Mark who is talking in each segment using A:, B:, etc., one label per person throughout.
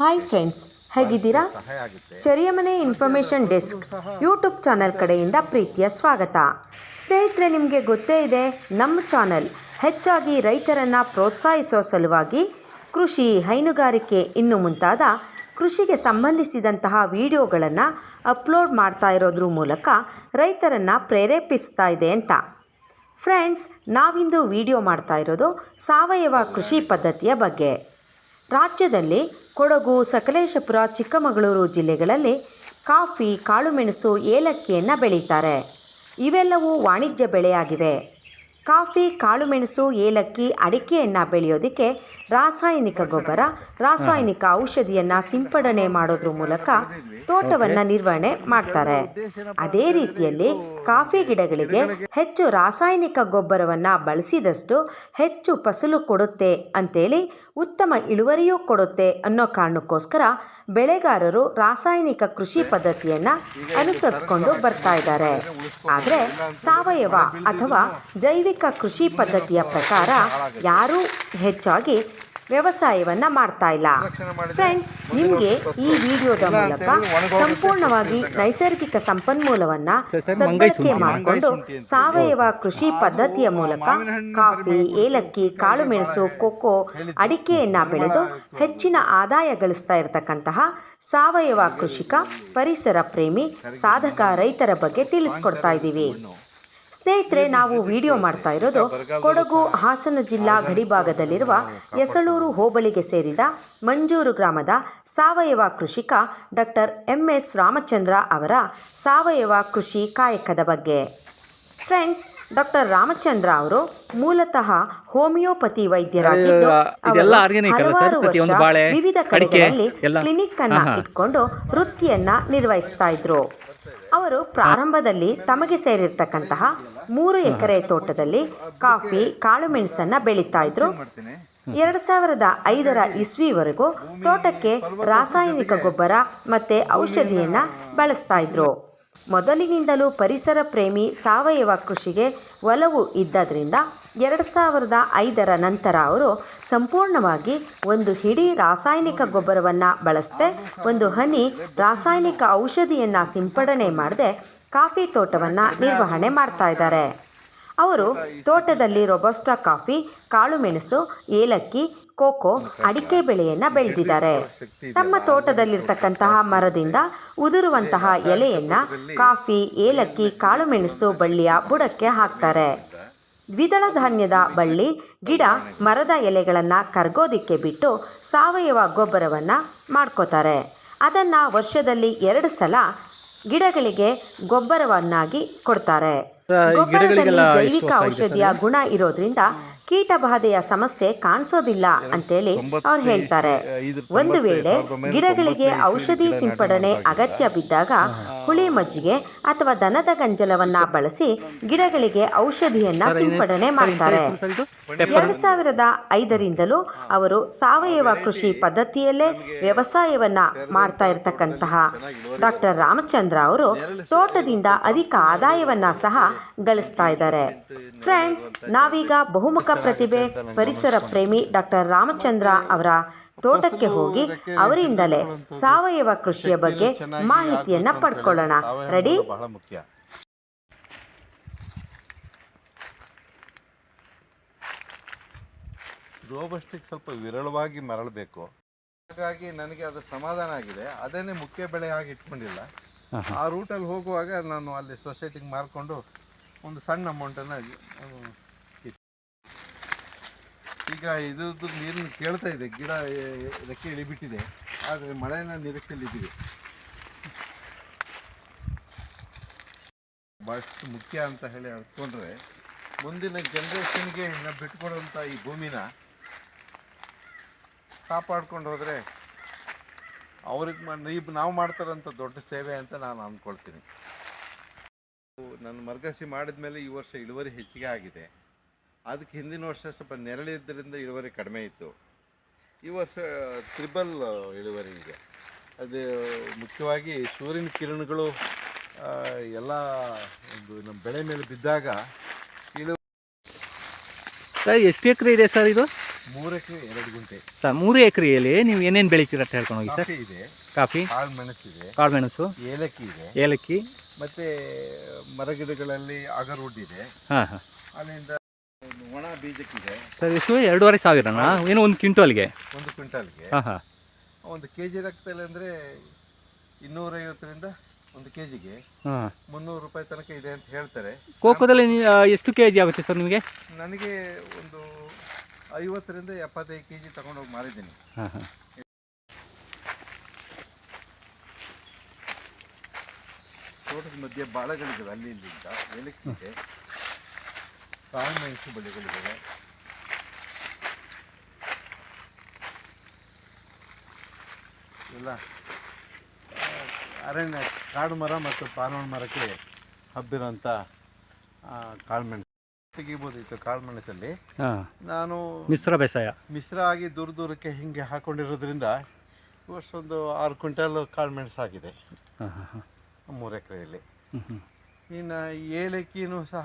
A: Hi friends ಹೇಗಿದ್ದೀರಾ? Chariyamane information desk YouTube channel ಕಡೆಯಿಂದ ಪ್ರೀತಿಯ ಸ್ವಾಗತ. ಸ್ನೇಹಿತರೆ, ನಿಮಗೆ ಗೊತ್ತೇ ಇದೆ, ನಮ್ಮ ಚಾನಲ್ ಹೆಚ್ಚಾಗಿ ರೈತರನ್ನು ಪ್ರೋತ್ಸಾಹಿಸೋ ಸಲುವಾಗಿ ಕೃಷಿ ಹೈನುಗಾರಿಕೆ ಇನ್ನು ಮುಂತಾದ ಕೃಷಿಗೆ ಸಂಬಂಧಿಸಿದಂತಹ ವಿಡಿಯೋಗಳನ್ನು ಅಪ್ಲೋಡ್ ಮಾಡ್ತಾ ಇರೋದ್ರ ಮೂಲಕ ರೈತರನ್ನು ಪ್ರೇರೇಪಿಸ್ತಾ ಇದೆ ಅಂತ. ಫ್ರೆಂಡ್ಸ್ ನಾವಿಂದು ವಿಡಿಯೋ ಮಾಡ್ತಾ ಇರೋದು ಸಾವಯವ ಕೃಷಿ ಪದ್ಧತಿಯ ಬಗ್ಗೆ. ರಾಜ್ಯದಲ್ಲಿ ಕೊಡಗು ಸಕಲೇಶಪುರ ಚಿಕ್ಕಮಗಳೂರು ಜಿಲ್ಲೆಗಳಲ್ಲಿ ಕಾಫಿ ಕಾಳುಮೆಣಸು ಏಲಕ್ಕಿಯನ್ನು ಬೆಳೀತಾರೆ. ಇವೆಲ್ಲವೂ ವಾಣಿಜ್ಯ ಬೆಳೆಯಾಗಿವೆ. ಕಾಫಿ, ಕಾಳುಮೆಣಸು, ಏಲಕ್ಕಿ, ಅಡಿಕೆಯನ್ನು ಬೆಳೆಯೋದಕ್ಕೆ ರಾಸಾಯನಿಕ ಗೊಬ್ಬರ, ರಾಸಾಯನಿಕ ಔಷಧಿಯನ್ನು ಸಿಂಪಡಣೆ ಮಾಡೋದ್ರ ಮೂಲಕ ತೋಟವನ್ನು ನಿರ್ವಹಣೆ ಮಾಡ್ತಾರೆ. ಅದೇ ರೀತಿಯಲ್ಲಿ ಕಾಫಿ ಗಿಡಗಳಿಗೆ ಹೆಚ್ಚು ರಾಸಾಯನಿಕ ಗೊಬ್ಬರವನ್ನು ಬಳಸಿದಷ್ಟು ಹೆಚ್ಚು ಫಸಲು ಕೊಡುತ್ತೆ ಅಂತೇಳಿ ಉತ್ತಮ ಇಳುವರಿಯೂ ಕೊಡುತ್ತೆ ಅನ್ನೋ ಕಾರಣಕ್ಕೋಸ್ಕರ ಬೆಳೆಗಾರರು ರಾಸಾಯನಿಕ ಕೃಷಿ ಪದ್ಧತಿಯನ್ನು ಅನುಸರಿಸ್ಕೊಂಡು ಬರ್ತಾ ಇದ್ದಾರೆ. ಆದರೆ ಸಾವಯವ ಅಥವಾ ಜೈವಿಕ ಕೃಷಿ ಪದ್ಧತಿಯ ಪ್ರಕಾರ ಯಾರೂ ಹೆಚ್ಚಾಗಿ ವ್ಯವಸಾಯವನ್ನ ಮಾಡ್ತಾ ಇಲ್ಲ. ಫ್ರೆಂಡ್ಸ್, ನಿಮಗೆ ಈ ವಿಡಿಯೋದ ಮೂಲಕ ಸಂಪೂರ್ಣವಾಗಿ ನೈಸರ್ಗಿಕ ಸಂಪನ್ಮೂಲವನ್ನ ಸದ್ಬಳಕೆ ಮಾಡಿಕೊಂಡು ಸಾವಯವ ಕೃಷಿ ಪದ್ಧತಿಯ ಮೂಲಕ ಕಾಫಿ, ಏಲಕ್ಕಿ ಕಾಳು ಮೆಣಸು ಕೊಕ್ಕೋ ಅಡಿಕೆಯನ್ನು ಬೆಳೆದು ಹೆಚ್ಚಿನ ಆದಾಯ ಗಳಿಸ್ತಾ ಇರತಕ್ಕಂತಹ ಸಾವಯವ ಕೃಷಿಕ, ಪರಿಸರ ಪ್ರೇಮಿ, ಸಾಧಕ ರೈತರ ಬಗ್ಗೆ ತಿಳಿಸ್ಕೊಡ್ತಾ ಇದ್ದೀವಿ. ಸ್ನೇಹಿತರೆ ನಾವು ವಿಡಿಯೋ ಮಾಡ್ತಾ ಇರೋದು ಕೊಡಗು ಹಾಸನ ಜಿಲ್ಲಾ ಗಡಿಭಾಗದಲ್ಲಿರುವ ಯಸಳೂರು ಹೋಬಳಿಗೆ ಸೇರಿದ ಮಂಜೂರು ಗ್ರಾಮದ ಸಾವಯವ ಕೃಷಿಕ ಡಾಕ್ಟರ್ ಎಂ ಎಸ್ ರಾಮಚಂದ್ರ ಅವರ ಸಾವಯವ ಕೃಷಿ ಕಾಯಕದ ಬಗ್ಗೆ. ಫ್ರೆಂಡ್ಸ್ ಡಾಕ್ಟರ್ ರಾಮಚಂದ್ರ ಅವರು ಮೂಲತಃ ಹೋಮಿಯೋಪತಿ ವೈದ್ಯರಾಗಿದ್ದು ಹಲವಾರು ವರ್ಷ ವಿವಿಧ ಕಡೆಗಳಲ್ಲಿ ಕ್ಲಿನಿಕ್ ಅನ್ನ ಇಟ್ಕೊಂಡು ವೃತ್ತಿಯನ್ನ ನಿರ್ವಹಿಸ್ತಾ ಇದ್ರು. ಅವರು ಪ್ರಾರಂಭದಲ್ಲಿ ತಮಗೆ ಸೇರಿರ್ತಕ್ಕಂತಹ ಮೂರು ಎಕರೆ ತೋಟದಲ್ಲಿ ಕಾಫಿ ಕಾಳುಮೆಣಸನ್ನ ಬೆಳೀತಾ ಇದ್ರು. ಎರಡು ಸಾವಿರದ ಐದರ ಇಸ್ವಿವರೆಗೂ ತೋಟಕ್ಕೆ ರಾಸಾಯನಿಕ ಗೊಬ್ಬರ ಮತ್ತೆ ಔಷಧಿಯನ್ನ ಬಳಸ್ತಾ ಇದ್ರು. ಮೊದಲಿನಿಂದಲೂ ಪರಿಸರ ಪ್ರೇಮಿ ಸಾವಯವ ಕೃಷಿಗೆ ಒಲವು ಇದ್ದದ್ರಿಂದ ಎರಡು ಸಾವಿರದ ಐದರ ನಂತರ ಅವರು ಸಂಪೂರ್ಣವಾಗಿ ಒಂದು ಹಿಡಿ ರಾಸಾಯನಿಕ ಗೊಬ್ಬರವನ್ನು ಬಳಸದೆ, ಒಂದು ಹನಿ ರಾಸಾಯನಿಕ ಔಷಧಿಯನ್ನು ಸಿಂಪಡಣೆ ಮಾಡದೆ ಕಾಫಿ ತೋಟವನ್ನು ನಿರ್ವಹಣೆ ಮಾಡ್ತಾ ಇದ್ದಾರೆ. ಅವರು ತೋಟದಲ್ಲಿ ರೊಬಸ್ಟಾ ಕಾಫಿ ಕಾಳುಮೆಣಸು ಏಲಕ್ಕಿ ಕೋಕೋ ಅಡಿಕೆ ಬೆಳೆಯನ್ನು ಬೆಳೆದಿದ್ದಾರೆ. ತಮ್ಮ ತೋಟದಲ್ಲಿರ್ತಕ್ಕಂತಹ ಮರದಿಂದ ಉದುರುವಂತಹ ಎಲೆಯನ್ನ ಕಾಫಿ ಏಲಕ್ಕಿ ಕಾಳುಮೆಣಸು ಬಳ್ಳಿಯ ಬುಡಕ್ಕೆ ಹಾಕ್ತಾರೆ. ದ್ವಿದಳ ಧಾನ್ಯದ ಬಳ್ಳಿ ಗಿಡ ಮರದ ಎಲೆಗಳನ್ನು ಕರ್ಗೋದಿಕ್ಕೆ ಬಿಟ್ಟು ಸಾವಯವ ಗೊಬ್ಬರವನ್ನು ಮಾಡ್ಕೋತಾರೆ. ಅದನ್ನು ವರ್ಷದಲ್ಲಿ ಎರಡು ಸಲ ಗಿಡಗಳಿಗೆ ಗೊಬ್ಬರವನ್ನಾಗಿ ಕೊಡ್ತಾರೆ. ಗೊಬ್ಬರದಲ್ಲಿ
B: ಗಿಡಗಳಿಗೆಲ್ಲ
A: ಜೈವಿಕ ಔಷಧಿಯ ಗುಣ ಇರೋದ್ರಿಂದ ಕೀಟ ಬಾಧೆಯ ಸಮಸ್ಯೆ ಕಾಣಿಸೋದಿಲ್ಲ ಅಂತೇಳಿ ಅವ್ರು ಹೇಳ್ತಾರೆ. ಒಂದು ವೇಳೆ ಗಿಡಗಳಿಗೆ ಔಷಧಿ ಸಿಂಪಡಣೆ ಅಗತ್ಯ ಬಿದ್ದಾಗ ಹುಳಿ ಮಜ್ಜಿಗೆ ಅಥವಾ ದನದ ಗಂಜಲವನ್ನ ಬಳಸಿ ಗಿಡಗಳಿಗೆ ಔಷಧಿಯನ್ನ ಸಿಂಪಡಣೆ ಮಾಡ್ತಾರೆ. ಎರಡ್ ಸಾವಿರದ ಐದರಿಂದಲೂ ಅವರು ಸಾವಯವ ಕೃಷಿ ಪದ್ಧತಿಯಲ್ಲೇ ವ್ಯವಸಾಯವನ್ನ ಮಾಡ್ತಾ ಇರತಕ್ಕಂತಹ ಡಾಕ್ಟರ್ ರಾಮಚಂದ್ರ ಅವರು ತೋಟದಿಂದ ಅಧಿಕ ಆದಾಯವನ್ನ ಸಹ ಗಳಿಸ್ತಾ ಇದ್ದಾರೆ. ಫ್ರೆಂಡ್ಸ್ ನಾವೀಗ ಬಹುಮುಖ ಪ್ರತಿಭೆ ಪರಿಸರ ಪ್ರೇಮಿ ಡಾಕ್ಟರ್ ರಾಮಚಂದ್ರ ಅವರ ತೋಟಕ್ಕೆ ಹೋಗಿ ಅವರಿಂದಲೇ ಸಾವಯವ ಕೃಷಿಯ ಬಗ್ಗೆ ಮಾಹಿತಿಯನ್ನ ಪಡ್ಕೊಳ್ಳೋಣ. ರೆಡಿ?
C: ರೋಬಸ್ಟಿಕ್ ಸ್ವಲ್ಪ ವಿರಳವಾಗಿ ಮರಳಬೇಕು. ಹಾಗಾಗಿ ನನಗೆ ಅದು ಸಮಾಧಾನ ಆಗಿದೆ. ಅದೇನೇ ಮುಖ್ಯ ಬೆಳೆ ಆಗಿ ಇಟ್ಕೊಂಡಿಲ್ಲ. ಆ ರೂಟಲ್ಲಿ ಹೋಗುವಾಗ ನಾನು ಅಲ್ಲಿ ಸೊಸೈಟಿಗೆ ಮಾರ್ಕೊಂಡು ಒಂದು ಸಣ್ಣ ಅಮೌಂಟನ್ನು ಈಗ ಇದ್ರದ್ದು ನೀರನ್ನು ಕೇಳ್ತಾ ಇದೆ, ಗಿಡ ಇದಕ್ಕೆ ಇಳಿಬಿಟ್ಟಿದೆ ಆದರೆ ಮಳೆನ ನಿರೀಕ್ಷೆಯಲ್ಲಿದ್ದೀವಿ ಭಾಳಷ್ಟು ಮುಖ್ಯ ಅಂತ ಹೇಳಿ ಅನ್ಕೊಂಡ್ರೆ, ಮುಂದಿನ ಜನ್ರೇಷನ್ಗೆ ನಾವು ಬಿಟ್ಕೊಡುವಂಥ ಈ ಭೂಮಿನ ಕಾಪಾಡ್ಕೊಂಡು ಹೋದರೆ ಅವ್ರಿಗೆ ನಾವು ಮಾಡ್ತಾರಂಥ ದೊಡ್ಡ ಸೇವೆ ಅಂತ ನಾನು ಅಂದ್ಕೊಳ್ತೀನಿ ನನ್ನ ಮರಗಸಿ ಮಾಡಿದ ಮೇಲೆ ಈ ವರ್ಷ ಇಳುವರಿ ಹೆಚ್ಚಿಗೆ ಆಗಿದೆ. ಅದಕ್ಕೆ ಹಿಂದಿನ ವರ್ಷ ಸ್ವಲ್ಪ ನೆರಳಿದ್ದರಿಂದ ಇಳುವರಿ ಕಡಿಮೆ ಇತ್ತು. ಈ ವರ್ಷ ತ್ರಿಬಲ್ ಇಳುವರಿ ಇದೆ. ಅದು ಮುಖ್ಯವಾಗಿ ಸೂರ್ಯನ ಕಿರಣಗಳು ಎಲ್ಲ ಒಂದು ನಮ್ಮ ಬೆಳೆ ಮೇಲೆ ಬಿದ್ದಾಗ ಇಳುವರಿ
B: ಸರ್, ಎಷ್ಟು ಎಕರೆ ಇದೆ ಸರ್ ಇದು?
C: ಎರಡು ಗುಂಟೆ.
B: ಸರ್ ಮೂರು ಎಕರೆಯಲ್ಲಿ ನೀವು ಏನೇನು ಬೆಳಿತೀರ ಅಂತ ಹೇಳ್ಕೊಂಡು ಹೋಗಿ ಸರ್?
C: ಕಾಫಿ ಇದೆ.
B: ಕಾಫಿ?
C: ಕಾಳು ಮೆಣಸಿದೆ.
B: ಕಾಳುಮೆಣಸು
C: ಏಲಕ್ಕಿ ಇದೆ.
B: ಏಲಕ್ಕಿ?
C: ಮತ್ತೆ ಮರಗಿಡಗಳಲ್ಲಿ ಅಗರ್ವುಡ್ ಇದೆ.
B: ಹಾಂ ಹಾಂ.
C: ಅಲ್ಲಿಂದ ಒಣ ಬೀಜಕ್ಕಿದೆ.
B: ಸರ್ ಎಷ್ಟು? ಎರಡೂವರೆ ಸಾವಿರನಾ? ಏನು ಒಂದು ಕ್ವಿಂಟಲ್ಗೆ?
C: ಒಂದು ಕ್ವಿಂಟಲ್ಗೆ.
B: ಹಾಂ ಹಾಂ.
C: ಒಂದು ಕೆ ಜಿ ರಕ್ತದಲ್ಲಿ ಅಂದರೆ ಇನ್ನೂರೈವತ್ತರಿಂದ ಒಂದು ಕೆ ಜಿಗೆ
B: ಹಾಂ.
C: ಮುನ್ನೂರು ರೂಪಾಯಿ ತನಕ ಇದೆ ಅಂತ ಹೇಳ್ತಾರೆ.
B: ಕೋಕೋದಲ್ಲಿ ಎಷ್ಟು ಕೆ ಜಿ ಆಗುತ್ತೆ ಸರ್ ನಿಮಗೆ?
C: ನನಗೆ ಒಂದು ಐವತ್ತರಿಂದ ಎಪ್ಪತ್ತೈದು ಕೆ ಜಿ ತಗೊಂಡೋಗಿ ಮಾರಿದ್ದೀನಿ.
B: ಹಾಂ ಹಾಂ.
C: ತೋಟದ ಮಧ್ಯೆ ಬಾಳೆಗಳಿದ್ದಾವೆ ಅಲ್ಲಿ ಇಲ್ಲಿಂದ ಏಲಕ್ಕಿದೆ ಕಾಳು ಮೆಣಸು ಬಳ್ಳಿಗಳಿದ್ದಾವೆ ಎಲ್ಲ ಅರಣ್ಯ ಕಾಡು ಮರ ಮತ್ತು ಪಾನೋಣ ಮರಕ್ಕೆ ಹಬ್ಬಿರೋಂಥ ಕಾಳು ಮೆಣಸು. ತೆಗಿಬೋದಿತ್ತು ಕಾಳು ಮೆಣಸಲ್ಲಿ
B: ಹಾಂ.
C: ನಾನು
B: ಮಿಶ್ರ ಬೇಸಾಯ.
C: ಮಿಶ್ರ ಆಗಿ ದೂರ ದೂರಕ್ಕೆ ಹಿಂಗೆ ಹಾಕೊಂಡಿರೋದ್ರಿಂದ ವರ್ಷೊಂದು ಆರು ಕ್ವಿಂಟಲ್ ಕಾಳು ಮೆಣಸು ಆಗಿದೆ. ಮೂರು ಎಕರೆಯಲ್ಲಿ. ಇನ್ನು ಏಲಕ್ಕಿನೂ ಸಹ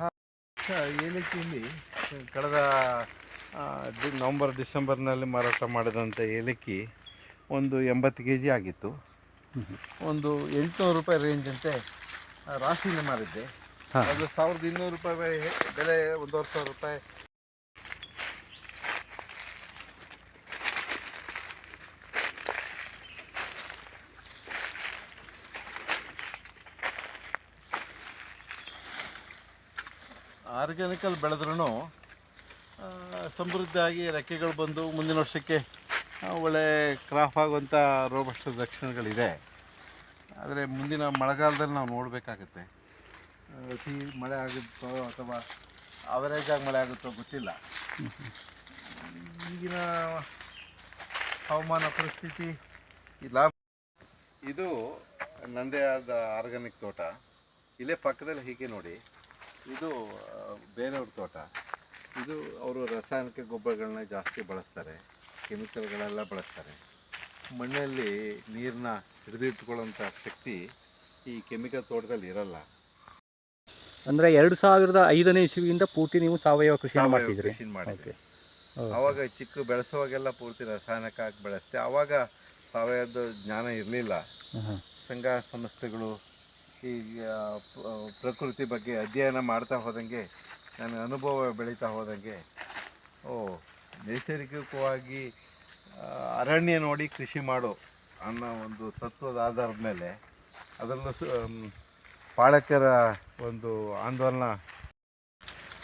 C: ಏಲಕ್ಕಿಯಲ್ಲಿ ಕಳೆದ ನವಂಬರ್ ಡಿಸೆಂಬರ್ನಲ್ಲಿ ಮಾರಾಟ ಮಾಡಿದಂಥ ಏಲಕ್ಕಿ ಒಂದು ಎಂಬತ್ತು ಕೆ ಜಿ ಆಗಿತ್ತು ಒಂದು ಎಂಟುನೂರು ರೂಪಾಯಿ ರೇಂಜ್ ಅಂತೆ ರಾಶಿಯಲ್ಲಿ ರಾಶಿನ ಮಾರಿದ್ದೆ. ಅದು ಸಾವಿರದ ಇನ್ನೂರು ರೂಪಾಯಿ ಬೆಲೆ ಒಂದೂವರೆ ಸಾವಿರ ರೂಪಾಯಿ. ಆರ್ಗ್ಯಾನಿಕಲ್ ಬೆಳೆದ್ರೂ ಸಮೃದ್ಧಿಯಾಗಿ ರೆಕ್ಕೆಗಳು ಬಂದು ಮುಂದಿನ ವರ್ಷಕ್ಕೆ ಒಳ್ಳೆ ಕ್ರಾಪ್ ಆಗುವಂಥ ರೋಬಷ್ಟು ಲಕ್ಷಣಗಳಿದೆ ಆದರೆ ಮುಂದಿನ ಮಳೆಗಾಲದಲ್ಲಿ ನಾವು ನೋಡಬೇಕಾಗತ್ತೆ. ಅತಿ ಮಳೆ ಆಗುತ್ತೋ ಅಥವಾ ಅವರೇಜ್ ಆಗಿ ಮಳೆ ಆಗುತ್ತೋ ಗೊತ್ತಿಲ್ಲ. ಈಗಿನ ಹವಾಮಾನ ಪರಿಸ್ಥಿತಿ ಇಲ್ಲ. ಇದು ನನ್ನದೇ ಆದ ಆರ್ಗಾನಿಕ್ ತೋಟ. ಇಲ್ಲೇ ಪಕ್ಕದಲ್ಲಿ ಹೀಗೆ ನೋಡಿ. ಇದು ಬೇರೆಯವ್ರ ತೋಟ. ಇದು ಅವರು ರಾಸಾಯನಿಕ ಗೊಬ್ಬರಗಳನ್ನ ಜಾಸ್ತಿ ಬಳಸ್ತಾರೆ. ಕೆಮಿಕಲ್ಗಳೆಲ್ಲ ಬಳಸ್ತಾರೆ. ಮಣ್ಣಲ್ಲಿ ನೀರನ್ನ ಹಿಡಿದಿಟ್ಕೊಳ್ಳೋಂಥ ಶಕ್ತಿ ಈ ಕೆಮಿಕಲ್ ತೋಟದಲ್ಲಿ ಇರಲ್ಲ.
B: ಅಂದರೆ ಎರಡು ಸಾವಿರದ ಐದನೇ ಇಸ್ವಿಯಿಂದ ಪೂರ್ತಿ ನೀವು ಸಾವಯವ ಕೃಷಿಯನ್ನು
C: ಕೃಷಿ ಮಾಡ್ತಿದ್ರಿ
B: ಓಕೆ
C: ಅವಾಗ ಚಿಕ್ಕ ಬೆಳೆಸುವಾಗೆಲ್ಲ ಪೂರ್ತಿ ರಾಸಾಯನಿಕ ಹಾಕಿ ಬೆಳೆಸ್ತೆ ಅವಾಗ ಸಾವಯವದ ಜ್ಞಾನ ಇರಲಿಲ್ಲ. ಸಂಘ ಸಂಸ್ಥೆಗಳು ಈ ಪ್ರಕೃತಿ ಬಗ್ಗೆ ಅಧ್ಯಯನ ಮಾಡ್ತಾ ಹೋದಂಗೆ ನನ್ನ ಅನುಭವ ಬೆಳೀತಾ ಹೋದಂಗೆ ಓ ನೈಸರ್ಗಿಕವಾಗಿ ಅರಣ್ಯ ನೋಡಿ ಕೃಷಿ ಮಾಡು ಅನ್ನೋ ಒಂದು ತತ್ವದ ಆಧಾರದ ಮೇಲೆ ಅದರಲ್ಲೂ ಪಾಳಕರ ಒಂದು ಆಂದೋಲನ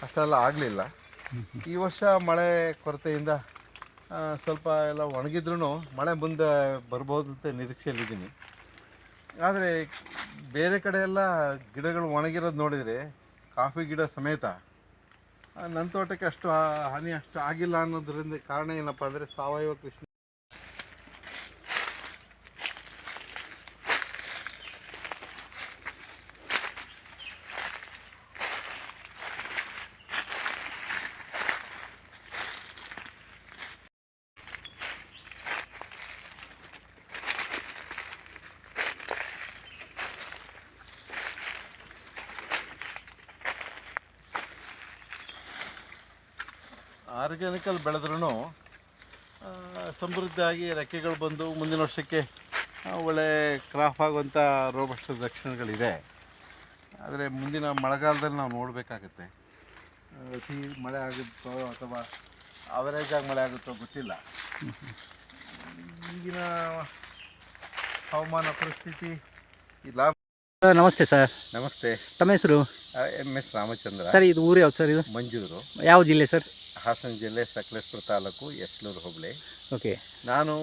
C: ಅಷ್ಟೆಲ್ಲ ಆಗಲಿಲ್ಲ. ಈ ವರ್ಷ ಮಳೆ ಕೊರತೆಯಿಂದ ಸ್ವಲ್ಪ ಎಲ್ಲ ಒಣಗಿದ್ರೂ ಮಳೆ ಮುಂದೆ ಬರ್ಬೋದು ಅಂತ ನಿರೀಕ್ಷೆಯಲ್ಲಿದ್ದೀನಿ. ಆದರೆ ಬೇರೆ ಕಡೆ ಎಲ್ಲ ಗಿಡಗಳು ಒಣಗಿರೋದು ನೋಡಿದರೆ ಕಾಫಿ ಗಿಡ ಸಮೇತ ನನ್ನ ತೋಟಕ್ಕೆ ಅಷ್ಟು ಹಾನಿ ಅಷ್ಟು ಆಗಿಲ್ಲ ಅನ್ನೋದ್ರಿಂದ ಕಾರಣ ಏನಪ್ಪ ಅಂದರೆ ಸಾವಯವ ಕೃಷಿ. ಆರ್ಗ್ಯಾನಿಕಲ್ ಬೆಳೆದ್ರೂ ಸಮೃದ್ಧಿಯಾಗಿ ರೆಕ್ಕೆಗಳು ಬಂದು ಮುಂದಿನ ವರ್ಷಕ್ಕೆ ಒಳ್ಳೆ ಕ್ರಾಪ್ ಆಗುವಂಥ ರೋಬಸ್ಟ್ ಲಕ್ಷಣಗಳಿದೆ ಆದರೆ ಮುಂದಿನ ಮಳೆಗಾಲದಲ್ಲಿ ನಾವು ನೋಡಬೇಕಾಗತ್ತೆ. ಅತಿ ಮಳೆ ಆಗುತ್ತೋ ಅಥವಾ ಅವರೇಜ್ ಆಗಿ ಮಳೆ ಆಗುತ್ತೋ ಗೊತ್ತಿಲ್ಲ. ಈಗಿನ ಹವಾಮಾನ ಪರಿಸ್ಥಿತಿ ಇಲ್ಲ
B: ಸರ್ ನಮಸ್ತೆ ಸರ್.
C: ನಮಸ್ತೆ.
B: ತಮ್ಮ ಹೆಸರು?
C: M S Ramachandra.
B: ಸರ್ ಇದು ಊರು ಯಾವ್ದು ಸರ್ ಇದು?
C: ಮಂಜೂರು.
B: ಯಾವ ಜಿಲ್ಲೆ ಸರ್?
C: ಹಾಸನ ಜಿಲ್ಲೆ ಸಕಲೇಶ್ಪುರ ತಾಲೂಕು ಯಶ್ನೂರು ಹೋಬಳಿ.
B: ಓಕೆ.
C: ನಾನು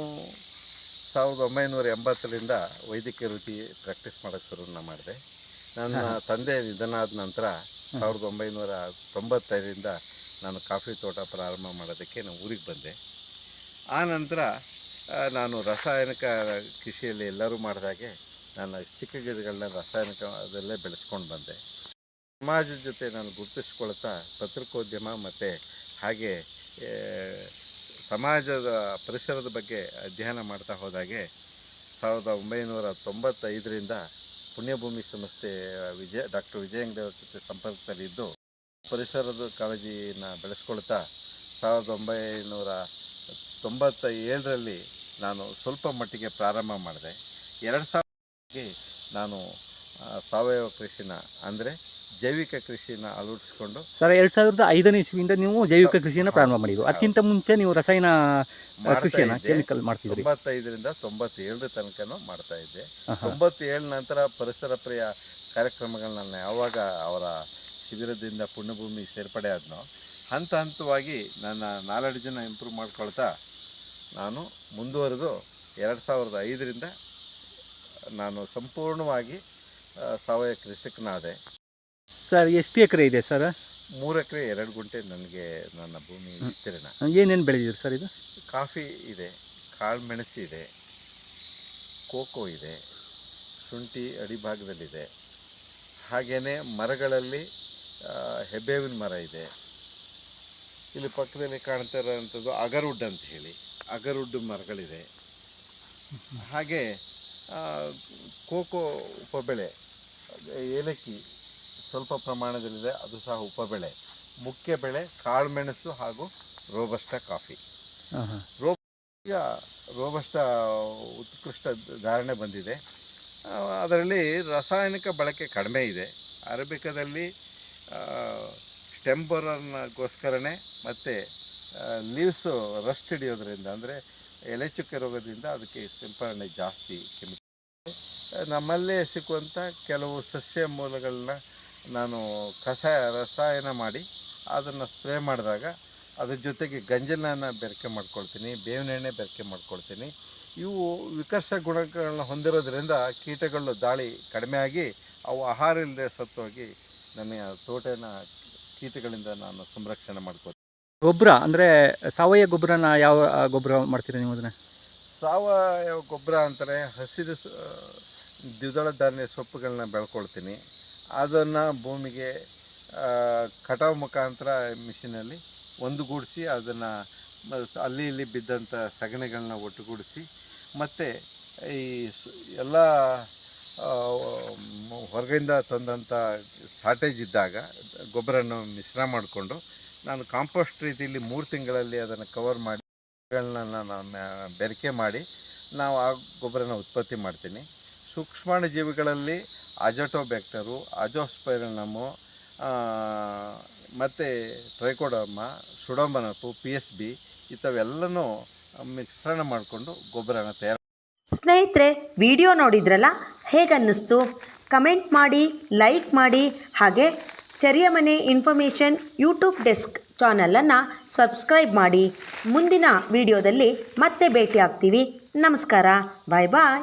C: ಸಾವಿರದ ಒಂಬೈನೂರ ಎಂಬತ್ತರಿಂದ ವೈದ್ಯಕೀಯ ವೃತ್ತಿ ಪ್ರಾಕ್ಟೀಸ್ ಮಾಡೋಕ್ಕೆ ಶುರು ಮಾಡಿದೆ. ನನ್ನ ತಂದೆ ನಿಧನಾದ ನಂತರ ಸಾವಿರದ ಒಂಬೈನೂರ ತೊಂಬತ್ತೈದರಿಂದ ನಾನು ಕಾಫಿ ತೋಟ ಪ್ರಾರಂಭ ಮಾಡೋದಕ್ಕೆ ನಾನು ಊರಿಗೆ ಬಂದೆ. ಆ ನಂತರ ನಾನು ರಾಸಾಯನಿಕ ಕೃಷಿಯಲ್ಲಿ ಎಲ್ಲರೂ ಮಾಡಿದಾಗೆ ನಾನು ಚಿಕ್ಕ ಗಿಡಗಳನ್ನ ರಾಸಾಯನಿಕದಲ್ಲೇ ಬೆಳೆಸ್ಕೊಂಡು ಬಂದೆ. ಸಮಾಜದ ಜೊತೆ ನಾನು ಗುರುತಿಸ್ಕೊಳ್ತಾ ಪತ್ರಿಕೋದ್ಯಮ ಮತ್ತು ಹಾಗೆ ಸಮಾಜದ ಪರಿಸರದ ಬಗ್ಗೆ ಅಧ್ಯಯನ ಮಾಡ್ತಾ ಹೋದಾಗೆ, ಸಾವಿರದ ಒಂಬೈನೂರ ತೊಂಬತ್ತೈದರಿಂದ ಪುಣ್ಯಭೂಮಿ ಸಂಸ್ಥೆ, ವಿಜಯ, ಡಾಕ್ಟರ್ ವಿಜಯಂಗದೇವರ ಜೊತೆ ಸಂಪರ್ಕದಲ್ಲಿದ್ದು, ಪರಿಸರದ ಕಾಳಜಿನ ಬೆಳೆಸ್ಕೊಳ್ತಾ ಸಾವಿರದ ಒಂಬೈನೂರ ತೊಂಬತ್ತ ಏಳರಲ್ಲಿ ನಾನು ಸ್ವಲ್ಪ ಮಟ್ಟಿಗೆ ಪ್ರಾರಂಭ ಮಾಡಿದೆ. ಎರಡು ಸಾವಿರ ನಾನು ಸಾವಯವ ಕೃಷಿನ, ಅಂದರೆ ಜೈವಿಕ ಕೃಷಿನ ಅಳವಡಿಸ್ಕೊಂಡು
B: ಸರ್ ಎರಡು ಸಾವಿರದ ಐದನೇ ಇಸ್ವಿಯಿಂದ ನೀವು ಜೈವಿಕ ಕೃಷಿಯನ್ನು ಪ್ರಾರಂಭ ಮಾಡಿದ್ರು ಅದಕ್ಕಿಂತ ಮುಂಚೆ ನೀವು ರಸಾಯನ ಕೃಷಿಯನ್ನ. ಕೆಮಿಕಲ್ ಮಾಡ್ತಿದ್ರಿ.
C: ತೊಂಬತ್ತೈದರಿಂದ ತೊಂಬತ್ತೇಳರ ತನಕನೂ ಮಾಡ್ತಾ ಇದ್ದೆ.
B: ತೊಂಬತ್ತೇಳ
C: ತೊಂಬತ್ತೇಳು ನಂತರ ಪರಿಸರ ಪ್ರಿಯ ಕಾರ್ಯಕ್ರಮಗಳನ್ನ ಯಾವಾಗ ಅವರ ಶಿಬಿರದಿಂದ ಪುಣ್ಯಭೂಮಿ ಸೇರ್ಪಡೆ ಆದ್ನೋ ಹಂತ ಹಂತವಾಗಿ ನನ್ನ ನಾಲೆಡ್ಜನ್ನು ಇಂಪ್ರೂವ್ ಮಾಡ್ಕೊಳ್ತಾ ನಾನು ಮುಂದುವರೆದು ಎರಡು ಸಾವಿರದ ಐದರಿಂದ ನಾನು ಸಂಪೂರ್ಣವಾಗಿ ಸಾವಯವ ಕೃಷಿಕನಾದೆ.
B: ಸರ್ ಎಷ್ಟು ಎಕರೆ ಇದೆ ಸರ್?
C: ಮೂರು ಎಕರೆ ಎರಡು ಗುಂಟೆ ನನಗೆ ನನ್ನ ಭೂಮಿ ವಿಸ್ತೀರ್ಣ.
B: ಏನೇನು ಬೆಳೆದಿದ್ರು ಸರ್ ಇದು?
C: ಕಾಫಿ ಇದೆ ಕಾಳು ಮೆಣಸು ಇದೆ ಕೋಕೋ ಇದೆ ಶುಂಠಿ ಅಡಿಭಾಗದಲ್ಲಿದೆ ಹಾಗೆಯೇ ಮರಗಳಲ್ಲಿ ಹೆಬ್ಬೇವಿನ ಮರ ಇದೆ. ಇಲ್ಲಿ ಪಕ್ಕದಲ್ಲಿ ಕಾಣ್ತಾ ಇರೋವಂಥದ್ದು ಅಗರ್ವುಡ್ ಅಂತ ಹೇಳಿ ಅಗರ್ವುಡ್ ಮರಗಳಿದೆ. ಹಾಗೆ ಕೋಕೋ ಉಪಬೆಳೆ ಏಲಕ್ಕಿ ಸ್ವಲ್ಪ ಪ್ರಮಾಣದಲ್ಲಿದೆ ಅದು ಸಹ ಉಪಬೆಳೆ ಮುಖ್ಯ ಬೆಳೆ ಕಾಳುಮೆಣಸು ಹಾಗೂ ರೋಬಸ್ಟ ಕಾಫಿ.
B: ರೋ
C: ಈಗ ರೋಬಸ್ಟ ಉತ್ಕೃಷ್ಟ ಧಾರಣೆ ಬಂದಿದೆ. ಅದರಲ್ಲಿ ರಾಸಾಯನಿಕ ಬಳಕೆ ಕಡಿಮೆ ಇದೆ. ಅರಬಿಕದಲ್ಲಿ ಸ್ಟೆಂಬರನ್ಗೋಸ್ಕರನೇ ಮತ್ತು ಲೀವ್ಸು ರಸ್ಟ್ ಹಿಡಿಯೋದ್ರಿಂದ ಅಂದರೆ ಎಲೆ ಚುಕ್ಕೆ ರೋಗದಿಂದ ಅದಕ್ಕೆ ಸಿಂಪರಣೆ ಜಾಸ್ತಿ ಕೆಮಿಕಲ್. ನಮ್ಮಲ್ಲೇ ಸಿಕ್ಕುವಂಥ ಕೆಲವು ಸಸ್ಯ ಮೂಲಗಳನ್ನ ನಾನು ಕಷಾಯ ರಸಾಯನ ಮಾಡಿ ಅದನ್ನು ಸ್ಪ್ರೇ ಮಾಡಿದಾಗ ಅದ್ರ ಜೊತೆಗೆ ಗಂಜಲನ ಬೆರಕೆ ಮಾಡ್ಕೊಳ್ತೀನಿ ಬೇವಿನ ಎಣ್ಣೆ ಬೆರಕೆ ಮಾಡ್ಕೊಳ್ತೀನಿ. ಇವು ವಿಕರ್ಷ ಗುಣಗಳನ್ನ ಹೊಂದಿರೋದ್ರಿಂದ ಕೀಟಗಳು ದಾಳಿ ಕಡಿಮೆ ಆಗಿ ಅವು ಆಹಾರ ಇಲ್ಲದೆ ಸತ್ತೋಗಿ ನನ್ನ ತೋಟನ ಕೀಟಗಳಿಂದ ನಾನು ಸಂರಕ್ಷಣೆ ಮಾಡ್ಕೊತೀನಿ
B: ಗೊಬ್ಬರ ಅಂದರೆ ಸಾವಯವ ಗೊಬ್ಬರನ ಯಾವ ಗೊಬ್ಬರ ಮಾಡ್ತೀರಿ ನೀವು ಅದನ್ನು?
C: ಸಾವಯವ ಗೊಬ್ಬರ ಅಂತಾರೆ ಹಸಿರು ದ್ವಿದಳ ಧಾನ್ಯ ಸೊಪ್ಪುಗಳನ್ನ ಬೆಳ್ಕೊಳ್ತೀನಿ. ಅದನ್ನು ಭೂಮಿಗೆ ಕಟಾವು ಮುಖಾಂತರ ಮಿಷಿನಲ್ಲಿ ಒಂದುಗೂಡಿಸಿ ಅದನ್ನು ಅಲ್ಲಿ ಇಲ್ಲಿ ಬಿದ್ದಂಥ ಸಗಣಿಗಳನ್ನ ಒಟ್ಟುಗೂಡಿಸಿ, ಮತ್ತು ಈ ಎಲ್ಲ ಹೊರಗಿಂದ ತಂದಂಥ ಶಾರ್ಟೇಜ್ ಇದ್ದಾಗ ಗೊಬ್ಬರನ ಮಿಶ್ರ ಮಾಡಿಕೊಂಡು ನಾನು ಕಾಂಪೋಸ್ಟ್ ರೀತಿಯಲ್ಲಿ ಮೂರು ತಿಂಗಳಲ್ಲಿ ಅದನ್ನು ಕವರ್ ಮಾಡಿಗಳನ್ನ ನಾನು ಬೆರಕೆ ಮಾಡಿ, ನಾವು ಆ ಗೊಬ್ಬರನ ಉತ್ಪತ್ತಿ ಮಾಡ್ತೀನಿ. ಸೂಕ್ಷ್ಮಾಣು ಜೀವಿಗಳಲ್ಲಿ ಅಜಟೋಬ್ಯಾಕ್ಟರು ಅಜೋಸ್ಪೈರನಮು ಮತ್ತು ಟ್ರೈಕೋಡರ್ಮ ಸುಡೋಮನಪು ಪಿ ಎಸ್ ಬಿ ಇಂಥವೆಲ್ಲನೂ ಮಿಶ್ರಣ ಮಾಡಿಕೊಂಡು ಗೊಬ್ಬರನ ತಯಾರು
A: ಸ್ನೇಹಿತರೆ, ವಿಡಿಯೋ ನೋಡಿದ್ರಲ್ಲ? ಹೇಗನ್ನಿಸ್ತು ಕಮೆಂಟ್ ಮಾಡಿ, ಲೈಕ್ ಮಾಡಿ, ಹಾಗೆ ಚರಿಯ ಮನೆ ಇನ್ಫಾರ್ಮೇಷನ್ ಯೂಟ್ಯೂಬ್ ಡೆಸ್ಕ್ ಚಾನಲನ್ನು ಸಬ್ಸ್ಕ್ರೈಬ್ ಮಾಡಿ. ಮುಂದಿನ ವಿಡಿಯೋದಲ್ಲಿ ಮತ್ತೆ ಭೇಟಿ ಆಗ್ತೀವಿ ನಮಸ್ಕಾರ. ಬಾಯ್ ಬಾಯ್.